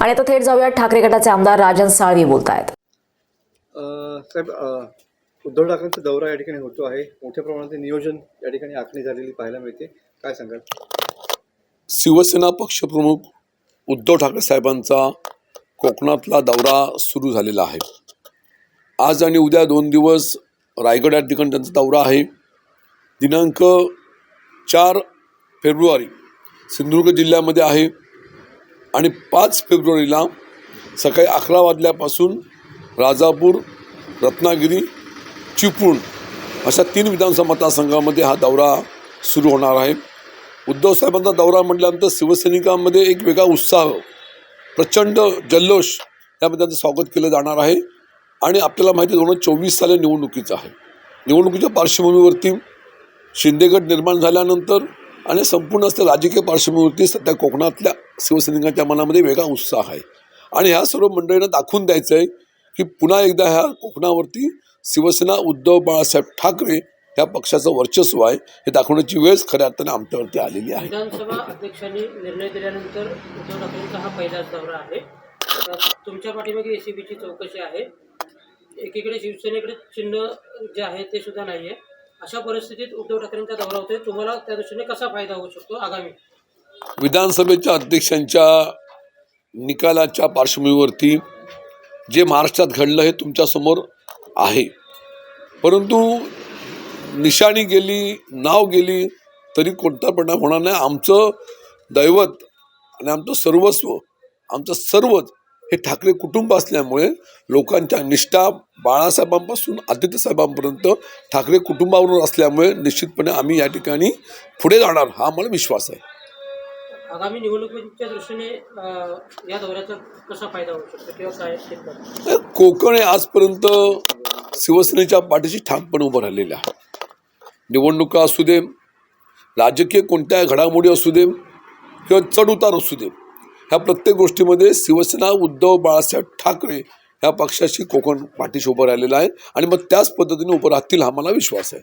आणि आता थेट जाऊयात ठाकरे गटाचे आमदार राजन साळवी बोलत आहेत अ, साहेब उद्धव ठाकरेंचा दौरा या ठिकाणी होतो आहे. मोठ्या प्रमाणात नियोजन या ठिकाणी आखणी झालेली पाहायला मिळते. काय सांगाल? शिवसेना पक्षप्रमुख उद्धव ठाकरे साहेबांचा कोकणातला दौरा सुरू झालेला आहे. आज आणि उद्या दोन दिवस रायगड या ठिकाणी त्यांचा दौरा आहे. दिनांक चार फेब्रुवारी सिंधुदुर्ग जिल्ह्यामध्ये आहे. आणि पाच फेब्रुवारीला सकाळी अकरा वाजल्यापासून राजापूर रत्नागिरी चिपळूण अशा तीन विधानसभा मतदारसंघामध्ये हा दौरा सुरू होणार आहे. उद्धव साहेबांचा दौरा म्हटल्यानंतर शिवसैनिकांमध्ये एक वेगळा उत्साह प्रचंड जल्लोष यामध्ये त्यांचं स्वागत केलं जाणार आहे आणि आपल्याला माहिती दोन हजार चोवीस साली निवडणुकीचं आहे. निवडणुकीच्या पार्श्वभूमीवरती शिंदेगड निर्माण झाल्यानंतर आणि संपूर्ण असं राजकीय पार्श्वभूमीवरती सध्या कोकणातल्या शिवसैनिकांच्या मनामध्ये वेगळा उत्साह आहे. आणि ह्या सर्व मंडळींना दाखवून द्यायचं आहे की पुन्हा एकदा ह्या कोकणावरती शिवसेना उद्धव बाळासाहेब ठाकरे ह्या पक्षाचं वर्चस्व आहे हे दाखवण्याची वेळच खऱ्या अर्थाने आमच्यावरती आलेली आहे. विधानसभा अध्यक्षांनी निर्णय दिल्यानंतर उद्धव ठाकरेंचा हा पहिलाच दौरा आहे. तुमच्या पाठीमागे एसीबीची चौकशी आहे. एकीकडे शिवसेनेकडे चिन्ह जे आहे ते सुद्धा नाही आहे अशा परिस्थितीत उद्धव ठाकरेंचा दौरा होतोय. तुम्हाला त्या दृष्टीने कसा फायदा होऊ शकतो आगामी? विधानसभेच्या अध्यक्षांच्या निकालाच्या पार्श्वभूमीवरती जे महाराष्ट्रात घडलं हे तुमच्यासमोर आहे. परंतु निशाणी गेली नाव गेली तरी कोणता परिणाम होणार नाही. आमचं दैवत आणि आमचं सर्वस्व आमचं सर्वच हे ठाकरे कुटुंब असल्यामुळे लोकांच्या निष्ठा बाळासाहेबांपासून आदित्यसाहेबांपर्यंत ठाकरे कुटुंबाबरोबर असल्यामुळे निश्चितपणे आम्ही या ठिकाणी पुढे जाणार हा आम्हाला विश्वास आहे. आगामी निवडणुकीच्या दृष्टीने या दौऱ्याचा कसा फायदा होऊ शकतो किंवा काय कोकण हे आजपर्यंत शिवसेनेच्या पाठीशी ठामपणे उभं राहिलेलं आहे. निवडणुका असू दे राजकीय कोणत्या घडामोडी असू दे किंवा चढउतार असू दे ह्या प्रत्येक गोष्टीमध्ये शिवसेना उद्धव बाळासाहेब ठाकरे ह्या पक्षाशी कोकण पाठीशी उभं राहिलेलं आहे. आणि मग त्याच पद्धतीने उभं राहतील हा मला विश्वास आहे.